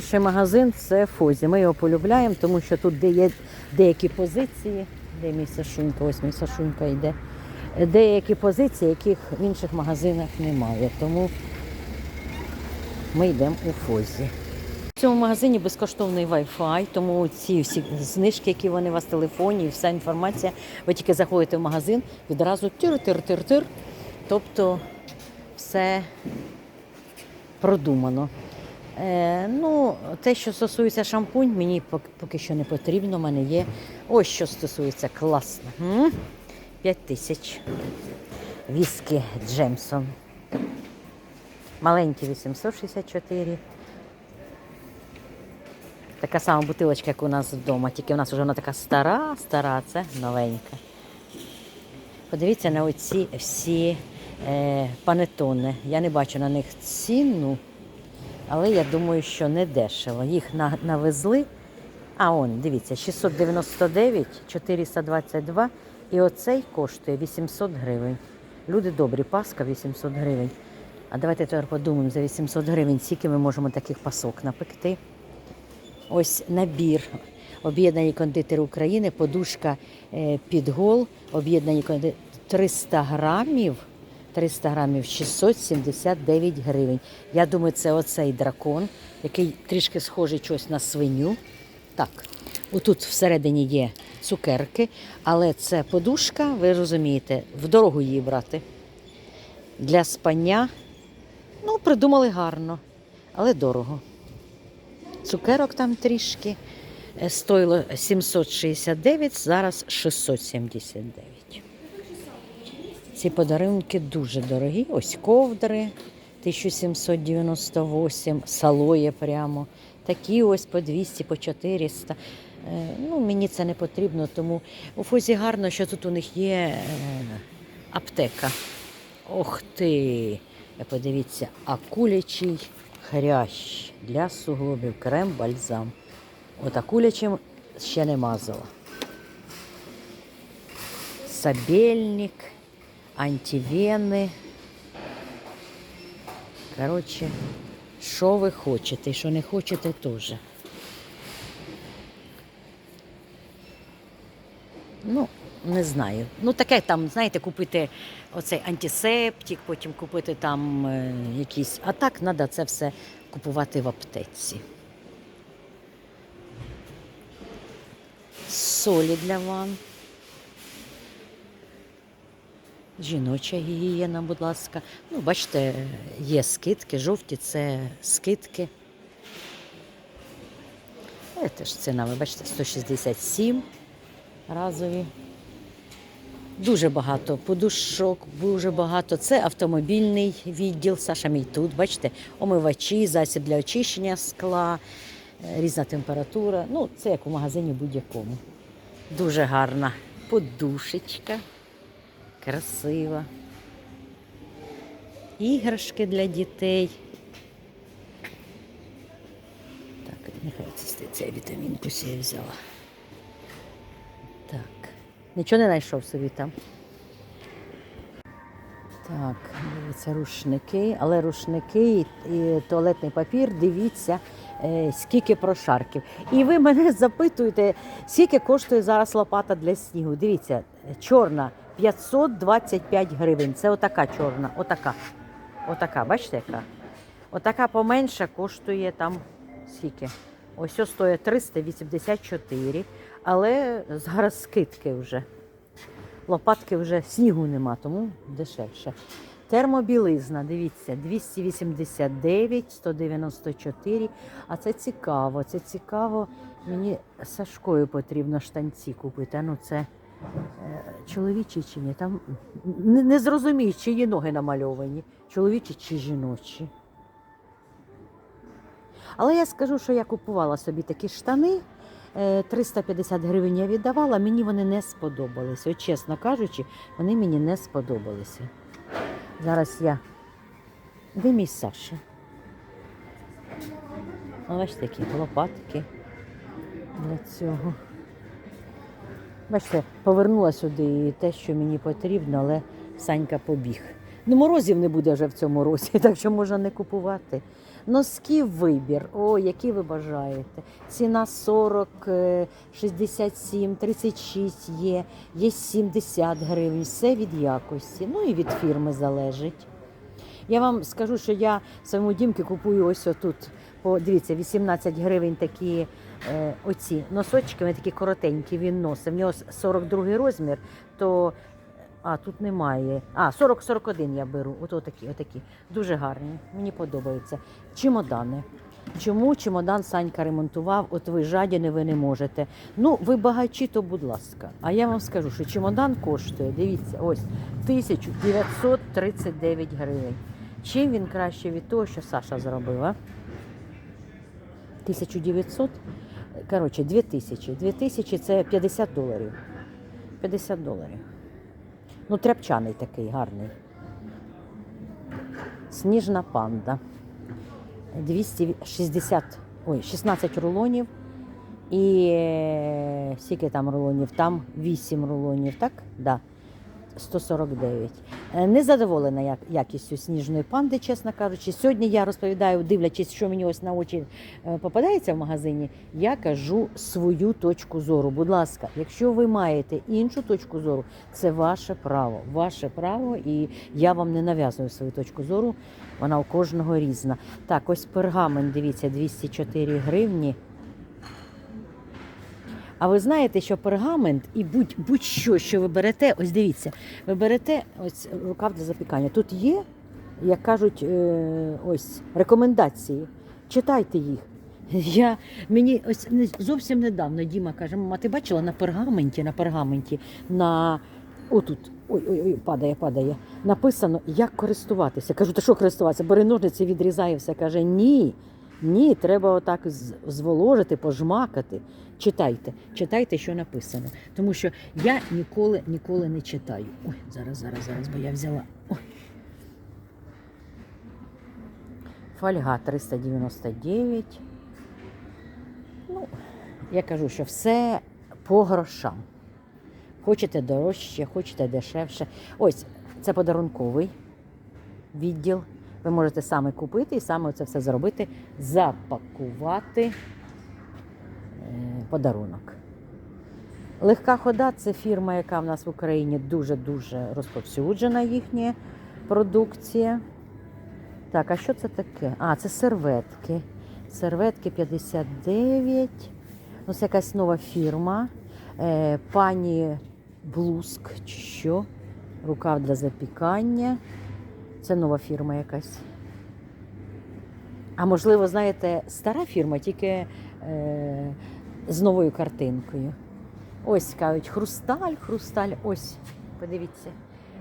Перший магазин це Фозі. Ми його полюбляємо, тому що тут де є деякі позиції, де мій Сашунька, ось мій Сашунька йде. Деякі позиції, яких в інших магазинах немає. Тому ми йдемо у Фозі. В цьому магазині безкоштовний Wi-Fi, тому ці всі знижки, які вони у вас в телефоні, і вся інформація, ви тільки заходите в магазин, відразу тир-тир-тир-тир. Тобто все продумано. Е, ну, те, що стосується шампунь, мені поки що не потрібно. У мене є. Ось що стосується класно. М? 5 тисяч. Віскі Джемсон. Маленький 864. Така сама бутилочка, як у нас вдома, тільки у нас вже вона така стара, стара, це новенька. Подивіться на оці всі е, панетони. Я не бачу на них ціну, але я думаю, що не дешево. Їх на- навезли. А он, дивіться, 699, 422 і оцей коштує 800 гривень. Люди добрі, паска 800 гривень. А давайте тепер подумаємо за 800 гривень, скільки ми можемо таких пасок напекти. Ось набір об'єднані кондитери України, подушка е, під гол, об'єднані кондитери 300 грамів. 300 грамів 679 гривень. Я думаю, це оцей дракон, який трішки схожий щось на свиню. Так, отут всередині є цукерки, але це подушка, ви розумієте, в дорогу її брати. Для спання. Ну, придумали гарно, але дорого. Цукерок там трішки. Е, Стоїло 769, зараз 679. Ці подарунки дуже дорогі. Ось ковдри 1798, салоє прямо. Такі ось по 200, по 400. Е, Ну, мені це не потрібно, тому у Фозі гарно, що тут у них є е, аптека. Ох ти! Е, Подивіться, акулячий хрящ для суглобів, крем, бальзам. От акулячим ще не мазала. Сабельник, антивени. Коротше, що ви хочете, що не хочете теж. Ну, не знаю. Ну, таке там, знаєте, купити оцей антисептик, потім купити там е, якісь. А так треба це все купувати в аптеці. Солі для ванн. Жіноча гігієна, будь ласка. Ну, бачите, є скидки, жовті це скидки. Це теж ціна, ви бачите, 167 разові. Дуже багато подушок, дуже багато. Це автомобільний відділ. Саша мій тут, бачите, омивачі, засіб для очищення скла, е, різна температура. Ну, це як у магазині будь-якому. Дуже гарна подушечка, красива. Іграшки для дітей. Так, нехай це стоїть, вітамінку сі взяла. Так. Нічого не знайшов собі там. Так, дивіться, рушники, але рушники і, і туалетний папір, дивіться, е, скільки прошарків. І ви мене запитуєте, скільки коштує зараз лопата для снігу. Дивіться, чорна 525 гривень. Це отака чорна, отака. Отака, бачите, яка? Отака поменша коштує там скільки? Ось стоїть 384, але зараз скидки вже. Лопатки вже снігу нема, тому дешевше. Термобілизна, дивіться, 289, 194. А це цікаво. Це цікаво. Мені Сашкою потрібно штанці купити. Ну, це чоловічі чи ні? Там не, не зрозумієш, чиї ноги намальовані, чоловічі чи жіночі. Але я скажу, що я купувала собі такі штани. е, 350 гривень я віддавала, мені вони не сподобалися. От, чесно кажучи, вони мені не сподобалися. Зараз я. Де мій Саша? Бачите, такі лопатки для цього. Бачите, повернула сюди і те, що мені потрібно, але Санька побіг. Ну, морозів не буде вже в цьому році, так що можна не купувати. Носків вибір. О, які ви бажаєте. Ціна 40, е, 67, 36 є, є 70 гривень. Все від якості. Ну і від фірми залежить. Я вам скажу, що я своєму дімки купую ось отут. По, дивіться, 18 гривень такі оці носочки, вони такі коротенькі, він носить. В нього 42 розмір, то а, тут немає. А, 40-41 я беру. От отакі, отакі. Дуже гарні. Мені подобаються. Чемодани. Чому чемодан Санька ремонтував? От ви жадіни, ви не можете. Ну, ви багачі, то будь ласка. А я вам скажу, що чемодан коштує, дивіться, ось 1939 гривень. Чим він краще від того, що Саша зробив, а? 1900? Коротше, 2000. 2000 це 50 доларів. 50 доларів. Ну, тряпчаний такий гарний. Сніжна панда. 260, ой, 16 рулонів. І е, скільки там рулонів? Там 8 рулонів, так? Да. 149. Е, Не задоволена як- якістю сніжної панди, чесно кажучи. Сьогодні я розповідаю, дивлячись, що мені ось на очі е, попадається в магазині, я кажу свою точку зору. Будь ласка, якщо ви маєте іншу точку зору, це ваше право. Ваше право, і я вам не нав'язую свою точку зору. Вона у кожного різна. Так, ось пергамент, дивіться, 204 гривні. А ви знаєте, що пергамент і будь, будь-що, що ви берете, ось дивіться, ви берете ось рукав для запікання. Тут є, як кажуть, е, ось рекомендації. Читайте їх. Я, мені ось зовсім недавно Діма каже, мама, ти бачила на пергаменті, на пергаменті, на отут, ой, ой, ой, падає, падає. Написано, як користуватися. Кажу, та що користуватися? Бери ножниці, відрізає все. Каже, ні. Ні, треба отак зволожити, пожмакати. Читайте, читайте, що написано. Тому що я ніколи, ніколи не читаю. Ой, зараз, зараз, зараз, бо я взяла. Ой. Фольга 399. Ну, я кажу, що все по грошам. Хочете дорожче, хочете дешевше. Ось це подарунковий відділ. Ви можете саме купити і саме це все зробити, запакувати е, подарунок. Легка хода це фірма, яка в нас в Україні дуже-дуже розповсюджена, їхня продукція. Так, а що це таке? А, це серветки. Серветки 59. Ну, це якась нова фірма. Е, пані Блуск чи що. Рукав для запікання. Це нова фірма якась. А можливо, знаєте, стара фірма, тільки е, з новою картинкою. Ось кажуть, хрусталь, хрусталь. Ось, подивіться.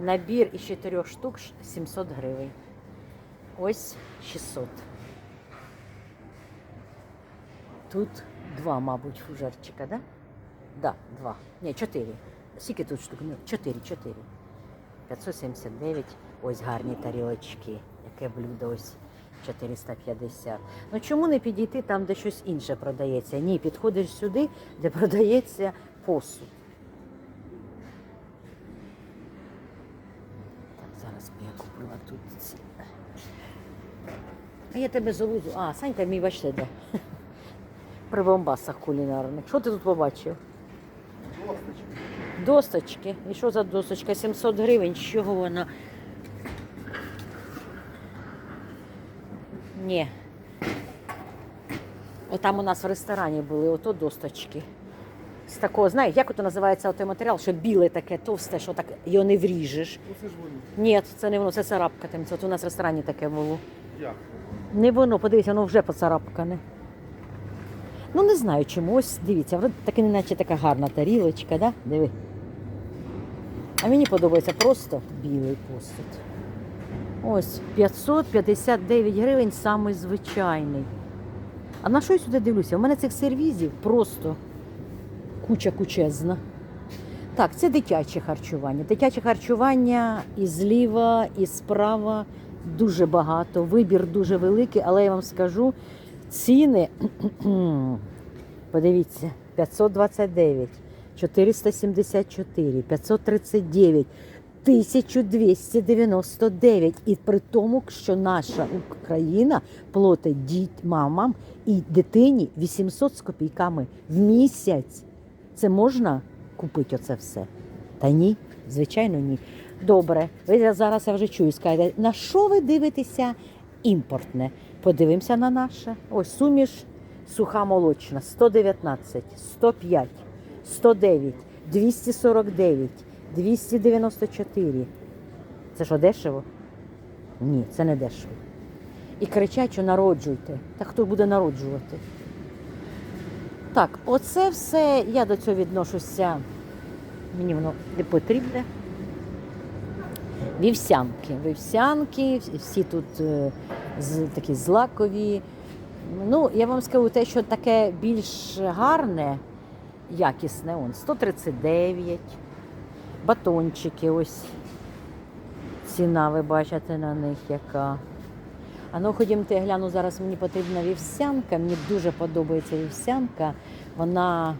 Набір із чотирьох штук 700 гривень. Ось 600. Тут два, мабуть, фужерчика, да? Да, два. Ні, чотири. Скільки тут штук? Чотири, чотири. 579. Ось гарні тарілочки. Яке блюдо ось 450. Ну чому не підійти там, де щось інше продається? Ні, підходиш сюди, де продається посуд. Так, зараз я купила тут ці. А я тебе залузу. А, Санька мій бачите де. При бомбасах кулінарних. Що ти тут побачив? Досточки. І що за досточка? 700 гривень. З чого вона? Ні. Отам у нас в ресторані були ото досточки. З такого, знаєш, як ото називається той матеріал, що біле таке, товсте, що так його не вріжеш. Ну це ж воно. Ні, це не воно, це царапка. Там. Це от у нас в ресторані таке було. Як? Не воно, подивіться, воно вже поцарапкане. Ну, не знаю чому. Ось дивіться, вроде таки неначе така гарна тарілочка, да? Диви. А мені подобається просто білий посуд. Ось 559 гривень самий звичайний. А на що я сюди дивлюся? У мене цих сервізів просто куча кучезна. Так, це дитяче харчування. Дитяче харчування і зліва, і справа дуже багато. Вибір дуже великий, але я вам скажу, ціни, подивіться, 529, 474, 539, 1299. І при тому, що наша Україна платить діт, мамам і дитині 800 з копійками в місяць. Це можна купити оце все? Та ні, звичайно, ні. Добре, ви зараз я вже чую, скажете, на що ви дивитеся імпортне? Подивимося на наше. Ось суміш суха молочна 119, 105, 109, 249, 294. Це що, дешево? Ні, це не дешево. І кричать, що народжуйте. Та хто буде народжувати? Так, оце все, я до цього відношуся. Мені воно не потрібне. Вівсянки. Вівсянки, всі тут е, такі злакові. Ну, я вам скажу те, що таке більш гарне, якісне, он 139. Батончики, ось ціна, ви бачите на них яка. А ну ходімте, я гляну, зараз мені потрібна вівсянка. Мені дуже подобається вівсянка. Вона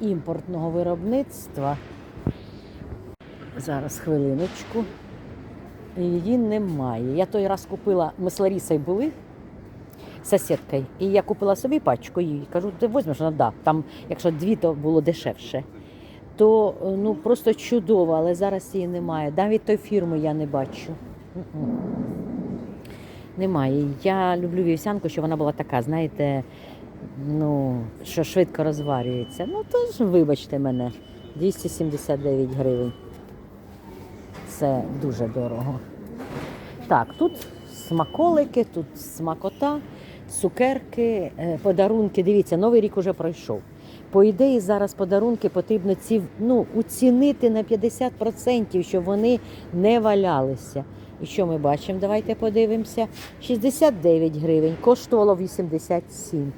імпортного виробництва. Зараз хвилиночку. Її немає. Я той раз купила, ми з Ларісою були сусідкою, і я купила собі пачку її. Кажу, ти візьмеш, вона да. Там, якщо дві, то було дешевше. То ну просто чудово, але зараз її немає. Навіть той фірми я не бачу. Немає. Я люблю вівсянку, що вона була така, знаєте, ну, що швидко розварюється. Ну, то ж, вибачте мене, 279 гривень. Це дуже дорого. Так, тут смаколики, тут смакота, цукерки, е, подарунки. Дивіться, новий рік уже пройшов. По ідеї, зараз подарунки потрібно ці, ну, уцінити на 50%, щоб вони не валялися. І що ми бачимо? Давайте подивимося. 69 гривень, коштувало 87.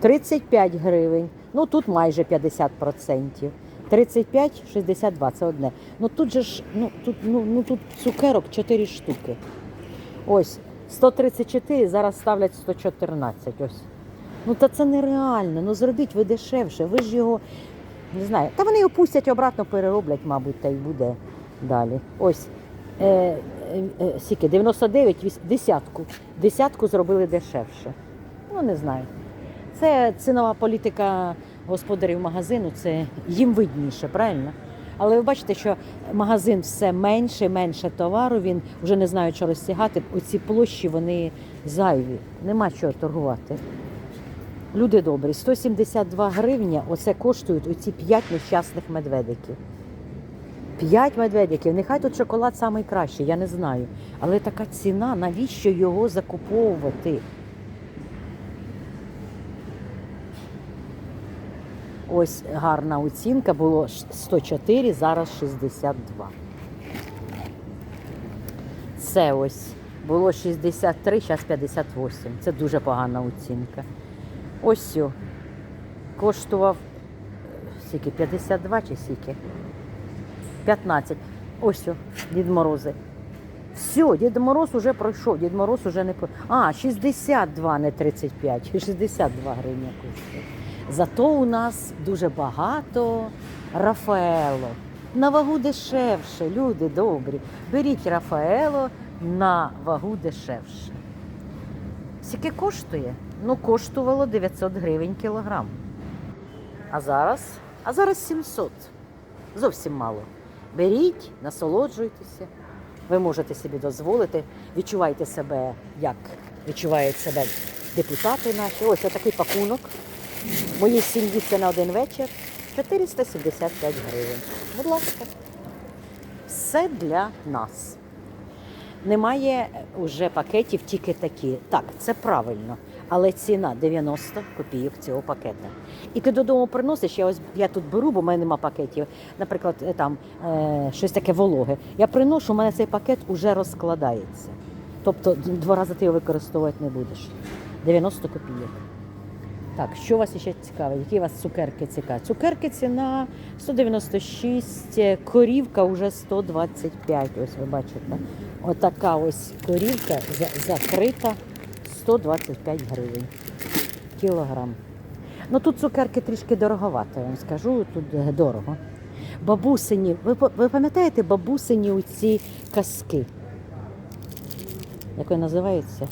35 гривень. Ну тут майже 50%. 35, 62, це одне. Ну тут же ж, ну тут, ну, ну тут цукерок 4 штуки. Ось 134, зараз ставлять 114. Ось. Ну та це нереально. Ну зробіть ви дешевше. Ви ж його не знаю. Та вони його пустять обратно, перероблять, мабуть, та й буде далі. Ось. Е, е, е, скільки? 99, віс- десятку. Десятку зробили дешевше. Ну, не знаю. Це цінова політика господарів магазину, це їм видніше, правильно? Але ви бачите, що магазин все менше, менше товару, він вже не знає, що розтягати. Оці площі вони зайві, нема чого торгувати. Люди добрі, 172 гривні оце коштують оці 5 нещасних медведиків. 5 медведиків. Нехай тут шоколад найкращий, я не знаю. Але така ціна, навіщо його закуповувати? Ось гарна оцінка, було 104, зараз 62. Це ось було 63, зараз 58. Це дуже погана оцінка. Ось. Коштував е, скільки, 52 чи скільки? 15. Ось сьо, Дід Морози. Все, Дід Мороз уже пройшов, Дід Мороз уже не про. А, 62, не 35. 62 гривні коштує. Зато у нас дуже багато Рафаело. На вагу дешевше, люди добрі. Беріть Рафаело на вагу дешевше. Скільки коштує? Ну, коштувало 900 гривень кілограм. А зараз? А зараз 700. Зовсім мало. Беріть, насолоджуйтеся. Ви можете собі дозволити. Відчувайте себе, як відчувають себе депутати наші. Ось отакий пакунок. Моїй сім'ї це на один вечір 475 гривень. Будь ласка. Все для нас. Немає вже пакетів тільки такі. Так, це правильно. Але ціна 90 копійок цього пакета. І ти додому приносиш, я ось я тут беру, бо в мене нема пакетів. Наприклад, е, там е, щось таке вологе. Я приношу, у мене цей пакет уже розкладається. Тобто два рази ти його використовувати не будеш. 90 копійок. Так, що вас ще цікавить? Які у вас цукерки цікаві? Цукерки ціна 196, е, корівка вже 125. Ось ви бачите. Отака ось корівка закрита 125 гривень. Кілограм. Ну тут цукерки трішки дороговато, я вам скажу, тут е, дорого. бабусині. Ви, ви пам'ятаєте бабусині у ці казки? Як вони називаються?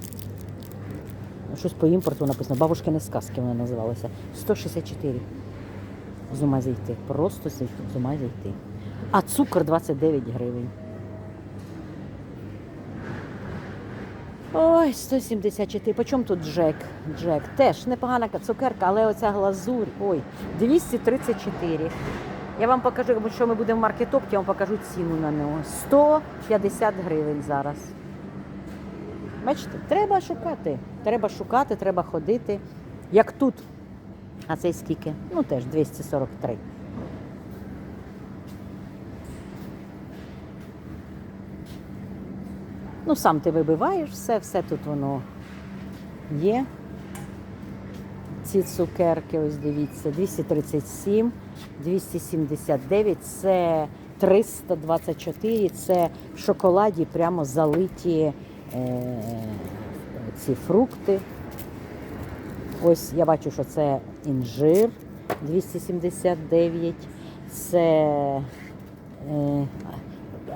Щось по імпорту написано. Бабушкини сказки вони називалися. 164. З ума зійти. Просто з ума зійти. А цукор 29 гривень. Ой, 174. По чому тут Джек? Джек. Теж непогана цукерка, але оця глазурь. Ой, 234. Я вам покажу, що ми будемо в маркетопті, я вам покажу ціну на нього. 150 гривень зараз. Бачите, треба шукати. Треба шукати, треба ходити. Як тут. А цей скільки? Ну теж 243. Ну, сам ти вибиваєш все, все тут воно є. Ці цукерки, ось дивіться, 237, 279, це 324, це в шоколаді прямо залиті ці фрукти. Ось я бачу, що це інжир 279, це е,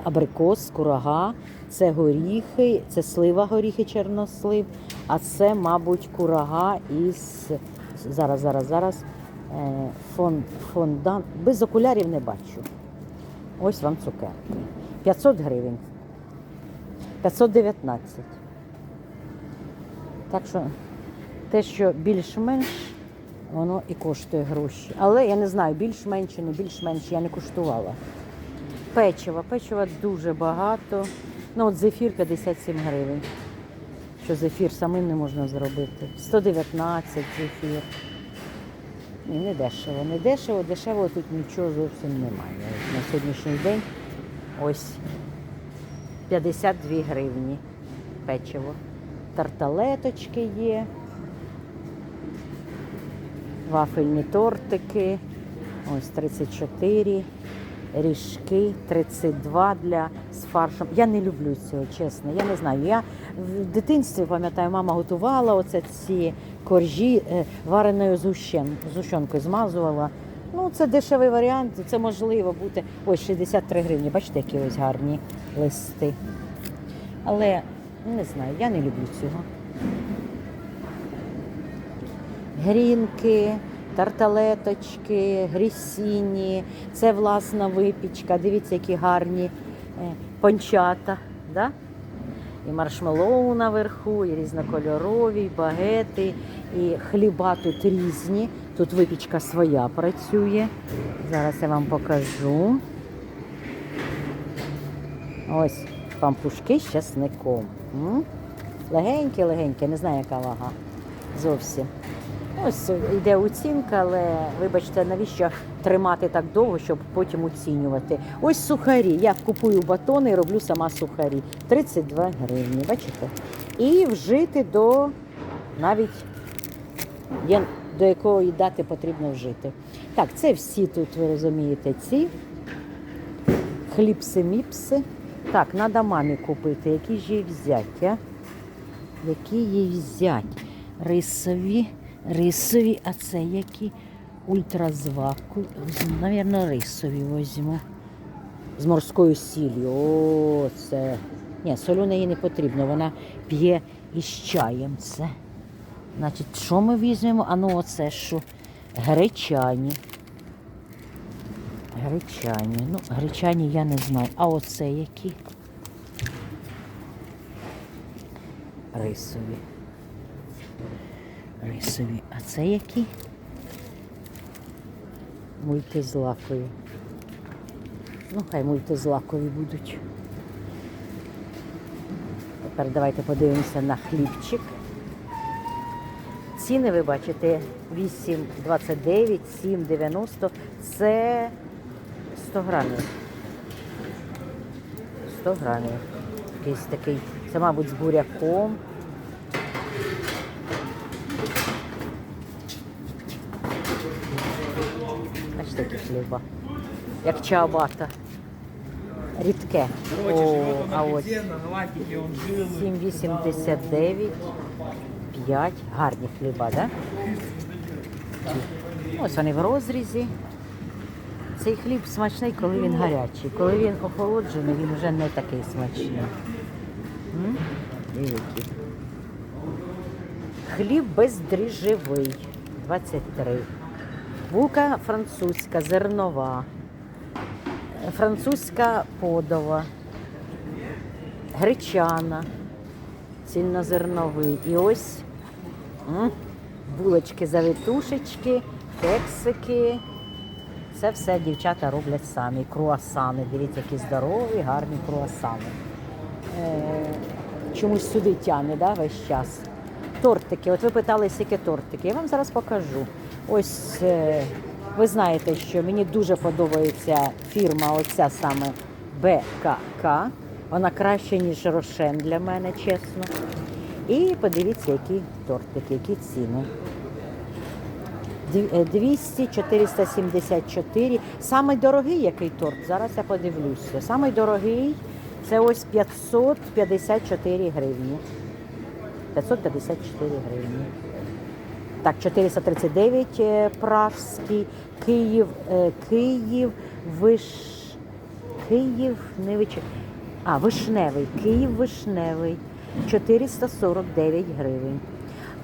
абрикос, курага, це горіхи, це слива горіхи, чорнослив, а це, мабуть, курага із зараз, зараз, зараз е, фон, фондан. Без окулярів не бачу. Ось вам цукерки. 500 гривень. 519. Так що те, що більш-менш, воно і коштує гроші. Але я не знаю, більш-менш не більш-менш я не куштувала. Печива. Печива дуже багато. Ну, от зефір 57 гривень. Що зефір самим не можна зробити. 119 зефір. Ні, не дешево. Не дешево, дешево тут нічого зовсім немає. На сьогоднішній день ось 52 гривні печиво. Тарталеточки є. Вафельні тортики. Ось 34 ріжки 32 для з фаршем. Я не люблю цього, чесно. Я не знаю. Я в дитинстві пам'ятаю, мама готувала оце ці коржі е, вареною зущен, зущенкою змазувала. Ну, це дешевий варіант, це можливо бути. Ось 63 гривні. Бачите, які ось гарні листи. Але не знаю, я не люблю цього. Грінки, тарталеточки, грісіні. Це власна випічка. Дивіться, які гарні е, пончата. Да? І маршмеллоу наверху, і різнокольорові, і багети, і хліба тут різні. Тут випічка своя працює. Зараз я вам покажу. Ось пампушки з часником. Легенькі-легенькі, не знаю, яка вага. Зовсім. Ось йде оцінка, але вибачте, навіщо тримати так довго, щоб потім оцінювати. Ось сухарі. Я купую батони і роблю сама сухарі. 32 гривні, бачите? І вжити до навіть до якої дати потрібно вжити. Так, це всі тут, ви розумієте, ці хліпси-міпси. Так, треба мамі купити. Які ж їй взяти, а? Які їй взяти? Рисові, рисові, а це які ультразваку. Навірно, рисові візьму. З морською сіллю. О, це. Ні, солюне їй не потрібно, вона п'є із чаєм це. Значить, що ми візьмемо? А ну оце що? Гречані. Гречані. Ну, гречані я не знаю. А оце які? Рисові. Рисові. А це які? Мультизлакові. Ну, хай мультизлакові будуть. Тепер давайте подивимося на хлібчик. Ціни ви бачите 8,29, 7,90. Це 100 грамів. 100 грамів. Якийсь такий, це, мабуть, з буряком. Бачите, які хліба. Як чаабата. Рідке. О, а ось 7,89. 5. Гарні хліба, так? Да? Ось вони в розрізі. цей хліб смачний, коли він гарячий. Коли він охолоджений, він вже не такий смачний. М? Хліб бездріжджевий 23. Булка французька, зернова, французька подова, гречана, цільнозерновий. І ось булочки завитушечки, кексики. Це все дівчата роблять самі. Круасани. Дивіться, які здорові, гарні круасани. Е, чомусь сюди тягне да, весь час. Тортики. От ви питали, які тортики. Я вам зараз покажу. Ось е, ви знаєте, що мені дуже подобається фірма, оця саме БКК. Вона краще, ніж Рошен для мене, чесно. І подивіться, які тортики, які ціни. Е, 200, 474. Самий дорогий який торт? Зараз я подивлюся. Самий дорогий це ось 554 гривні. 554 гривні. Так, 439 е, пражський, Київ, е, Київ, Виш... Київ, не вич... А, вишневий, Київ вишневий, 449 гривень.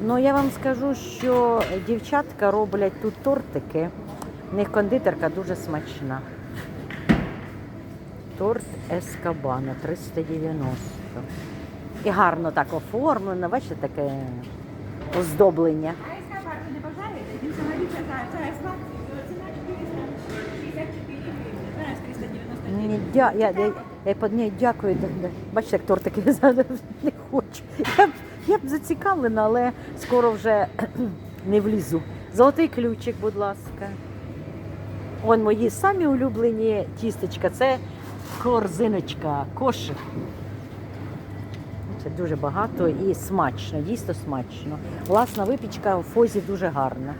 Ну, я вам скажу, що дівчатка роблять тут тортики. В них кондитерка дуже смачна. Торт Ескабано 390. І гарно так оформлено, бачите, таке оздоблення. А ескабар ви не бажаєте? Він взагалі це за це есла ціна 464 гривні. Зараз 390 Ні, дя, я, я, я, под- ні, дякую. Бачите, як тортики не хочу. Я, б- я б зацікавлена, але скоро вже не влізу. Золотий ключик, будь ласка. Он мої самі улюблені тістечка. Це корзиночка, кошик. Це дуже багато і смачно, дійсно смачно. Власна випічка в фозі дуже гарна.